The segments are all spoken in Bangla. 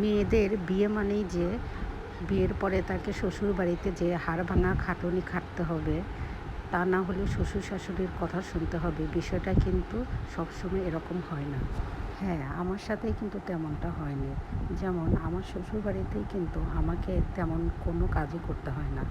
মেয়েদের বিয়ে মানেই যে বিয়ের পরে তাকে শ্বশুর বাড়িতে যে হাড় ভাঙা খাটুনি খাটতে হবে, তা না হলে শ্বশুর শাশুড়ির কথা শুনতে হবে। বিষয়টা কিন্তু সবসময় এরকম হয় না। হ্যাঁ আমার সাথে কিন্তু তেমনটা হয়নি। যেমন আমার শ্বশুর বাড়িতেই কিন্তু আমাকে তেমন কোনো কাজই করতে হয় না।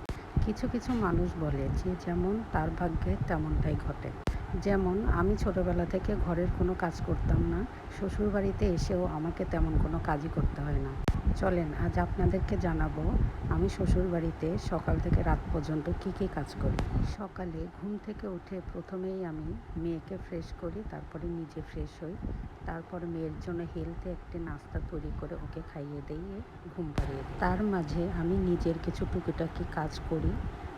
কিছু কিছু মানুষ বলে যে যেমন তার ভাগ্যে তেমনটাই ঘটে। যেমন, আমি ছোটোবেলা থেকে ঘরের কোনো কাজ করতাম না শ্বশুর বাড়িতে এসেও আমাকে তেমন কোনো কাজই করতে হয় না। চলেন, আজ আপনাদেরকে জানাব, আমি শ্বশুর বাড়িতে সকাল থেকে রাত পর্যন্ত কি কি কাজ করি। সকালে ঘুম থেকে উঠে প্রথমেই আমি মেয়েকে ফ্রেশ করি, তারপরে নিজে ফ্রেশ হই, তারপর মেয়ের জন্য হেলথে একটি নাস্তা তৈরি করে ওকে খাইয়ে দিয়ে ঘুম পাড়িয়ে দিই। তার মাঝে আমি নিজের কিছু টুকিটাকি কাজ করি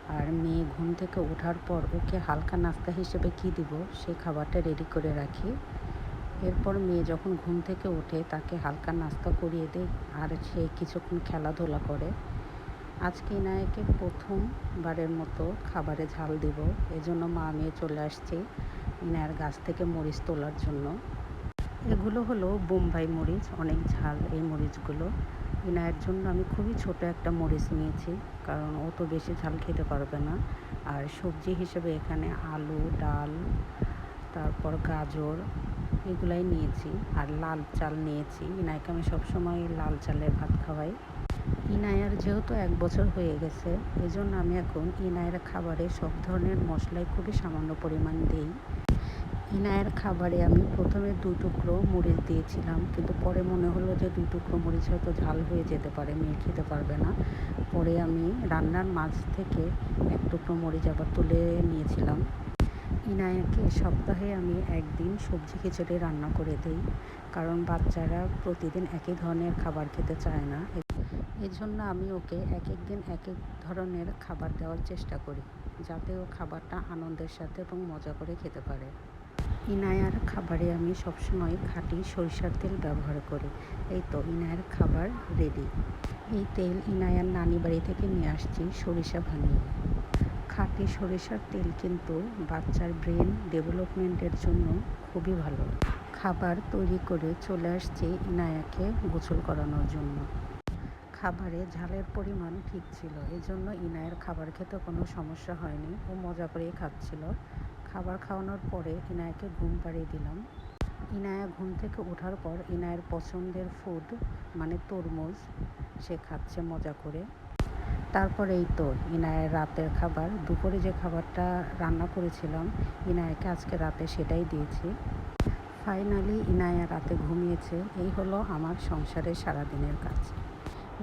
আর মেয়ে ঘুম থেকে ওঠার পর ওকে হালকা নাস্তা হিসেবে কি দিব সেই খাবারটা রেডি করে রাখি। এরপর মেয়ে যখন ঘুম থেকে ওঠে, তাকে হালকা নাস্তা করিয়ে দেয় আর সে কিছুক্ষণ খেলাধুলা করে। আজকে ইনায়কে প্রথমবারের মতো খাবারে ঝাল দিব, এজন্য মা মেয়ে চলে আসছে ইনায়ের গাছ থেকে মরিচ তোলার জন্য। এগুলো হলো বোম্বাই মরিচ, অনেক ঝাল এই মরিচগুলো। ইনায়ের জন্য আমি খুবই ছোট একটা মরিচ নিয়েছি, কারণ ও তো বেশি ঝাল খেতে পারবে না। আর সবজি হিসেবে এখানে আলু, ডাল, তারপর গাজর এগুলাই নিয়েছি, আর লাল চাল নিয়েছি। ইনায়কে আমি সবসময় লাল চালের ভাত খাওয়াই। ইনায়ার যেহেতু এক বছর হয়ে গেছে, এজন্য আমি এখন ইনায়ের খাবারে সব ধরনের মশলাই খুবই সামান্য পরিমাণ দিই। ইনায়ের খাবারে আমি প্রথমে দু টুকরো মরিচ দিয়েছিলাম, কিন্তু পরে মনে হলো যে দু টুকরো মরিচ হয়তো ঝাল হয়ে যেতে পারে, মেয়ে খেতে পারবে না। পরে আমি রান্নার মাঝ থেকে এক টুকরো মরিচ আবার তুলে নিয়েছিলাম। ইনায়াকে সপ্তাহে আমি একদিন সবজি খিচুড়ি রান্না করে দিই, কারণ বাচ্চারা প্রতিদিন একই ধরনের খাবার খেতে চায় না। এই জন্য আমি ওকে এক এক দিন এক এক ধরনের খাবার দেওয়ার চেষ্টা করি, যাতে ও খাবারটা আনন্দের সাথে এবং মজা করে খেতে পারে। ইনায়ার খাবারে আমি সবসময় খাঁটি সরিষার তেল ব্যবহার করি। এই তো ইনায়ার খাবার রেডি এই তেল ইনায়ার নানি বাড়ি থেকে নিয়ে আসছি সরিষা ভাঙিয়ে। খাঁটি সরিষার তেল কিন্তু বাচ্চার ব্রেন ডেভেলপমেন্টের জন্য খুবই ভালো। খাবার তৈরি করে চলে আসছে ইনায়াকে গোসল করানোর জন্য। খাবারে ঝালের পরিমাণ ঠিক ছিল, এজন্য ইনায়ের খাবার খেতে কোনো সমস্যা হয়নি, ও মজা করেই খাচ্ছিল। খাবার খাওয়ানোর পরে ইনায়াকে ঘুম পাড়িয়ে দিলাম। ইনায়া ঘুম থেকে ওঠার পর ইনায়ের পছন্দের ফুড মানে তরমুজ, সে খাচ্ছে মজা করে। তারপর এই তো, ইনায়ের রাতের খাবার। দুপুরে যে খাবারটা রান্না করেছিলাম, ইনায়াকে আজকে রাতে সেটাই দিয়েছি। ফাইনালি ইনায়া রাতে ঘুমিয়েছে। এই হলো আমার সংসারের সারাদিনের কাজ।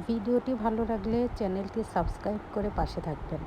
ভিডিওটি ভালো লাগলে চ্যানেলটি সাবস্ক্রাইব করে পাশে থাকবেন।